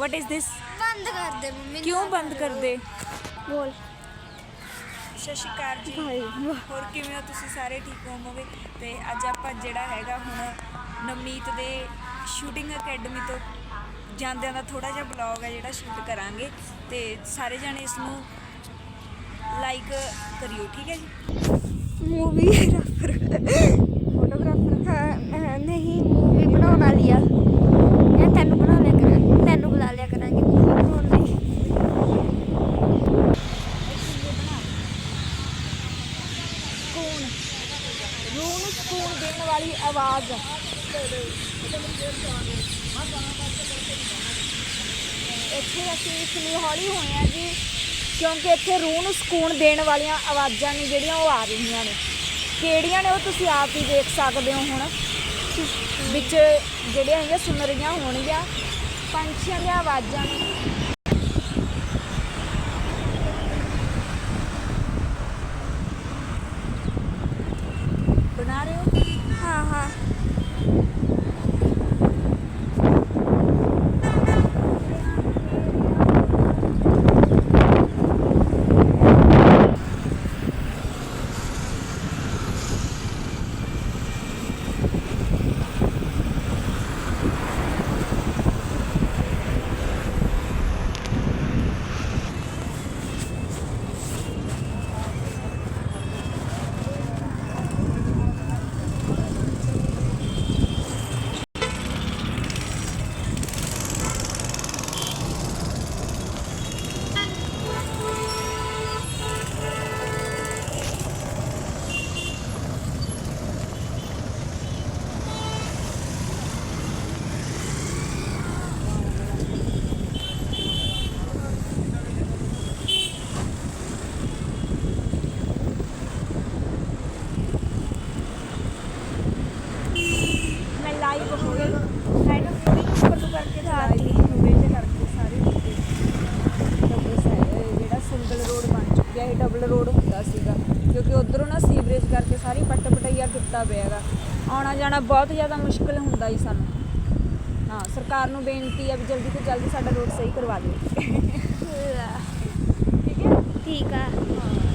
What is this ਬੰਦ ਕਰ ਦੇ ਮੰਮੀ ਕਿਉਂ ਬੰਦ ਕਰਦੇ? ਬੋਲ। ਸਤਿ ਸ਼੍ਰੀ ਅਕਾਲ ਜੀ। ਹੋਰ ਕਿਵੇਂ ਹੋ ਤੁਸੀਂ ਸਾਰੇ ਠੀਕ ਹੋਵੋਗੇ? ਤੇ ਅੱਜ ਆਪਾਂ ਜਿਹੜਾ ਹੈਗਾ ਹੁਣ ਨਵਨੀਤ ਦੇ ਸ਼ੂਟਿੰਗ ਅਕੈਡਮੀ ਤੋਂ ਜਾਂਦਿਆਂ ਦਾ ਥੋੜਾ ਜਿਹਾ ਬਲੌਗ ਹੈ ਜਿਹੜਾ ਸ਼ੂਟ ਕਰਾਂਗੇ। ਤੇ ਸਾਰੇ ਜਣੇ ਇਸ ਨੂੰ ਲਾਈਕ ਕਰਿਓ ਠੀਕ ਹੈ ਜੀ? ਮੂਵੀ ਫੋਟੋਗ੍ਰਾਫਰ ਹਾਂ ਨਹੀਂ ਮੂਵੀ ਬਣਾਉਣ ਵਾਲੀ ਆ ਇਹ ਤੈਨੂੰ ਬਣਾ ਲਿਆ ਕਰਾਂ ਤੈਨੂੰ ਬੁਲਾ ਲਿਆ ਕਰਾਂਗੇ movie ਬਣਾਉਣ ਲਈ ਸਕੂਨ ਰੂਹ ਨੂੰ ਸਕੂਨ ਦੇਣ ਵਾਲੀ ਆਵਾਜ਼। ਇੱਥੇ ਅਸੀਂ ਇਸ ਲਈ ਹੌਲੀ ਹੋਏ ਆ ਜੀ, ਕਿਉਂਕਿ ਇੱਥੇ ਰੂਹ ਨੂੰ ਸਕੂਨ ਦੇਣ ਵਾਲੀਆਂ ਆਵਾਜ਼ਾਂ ਨੇ ਜਿਹੜੀਆਂ ਉਹ ਆ ਰਹੀਆਂ ਨੇ। ਕਿਹੜੀਆਂ ਨੇ ਉਹ ਤੁਸੀਂ ਆਪ ਹੀ ਦੇਖ ਸਕਦੇ ਹੋ ਹੁਣ। ਵਿੱਚ ਜਿਹੜੀਆਂ ਹੈਗੀਆਂ ਸੁਣ ਰਹੀਆਂ ਹੋਣਗੀਆਂ। ਪੰਛੀਆਂ ਦੀਆਂ ਆਵਾਜ਼ਾਂ ਨੇ। ಯಾರ್ಯಾರು ਕੀਤਾ ਪਿਆ ਹੈਗਾ। ਆਉਣਾ ਜਾਣਾ ਬਹੁਤ ਜ਼ਿਆਦਾ ਮੁਸ਼ਕਲ ਹੁੰਦਾ ਹੀ ਸਾਨੂੰ। ਹਾਂ ਸਰਕਾਰ ਨੂੰ ਬੇਨਤੀ ਹੈ ਵੀ ਜਲਦੀ ਤੋਂ ਜਲਦੀ ਸਾਡਾ ਰੋਡ ਸਹੀ ਕਰਵਾ ਦਿਓ। ਠੀਕ ਹੈ। ਠੀਕ ਆ ਹਾਂ।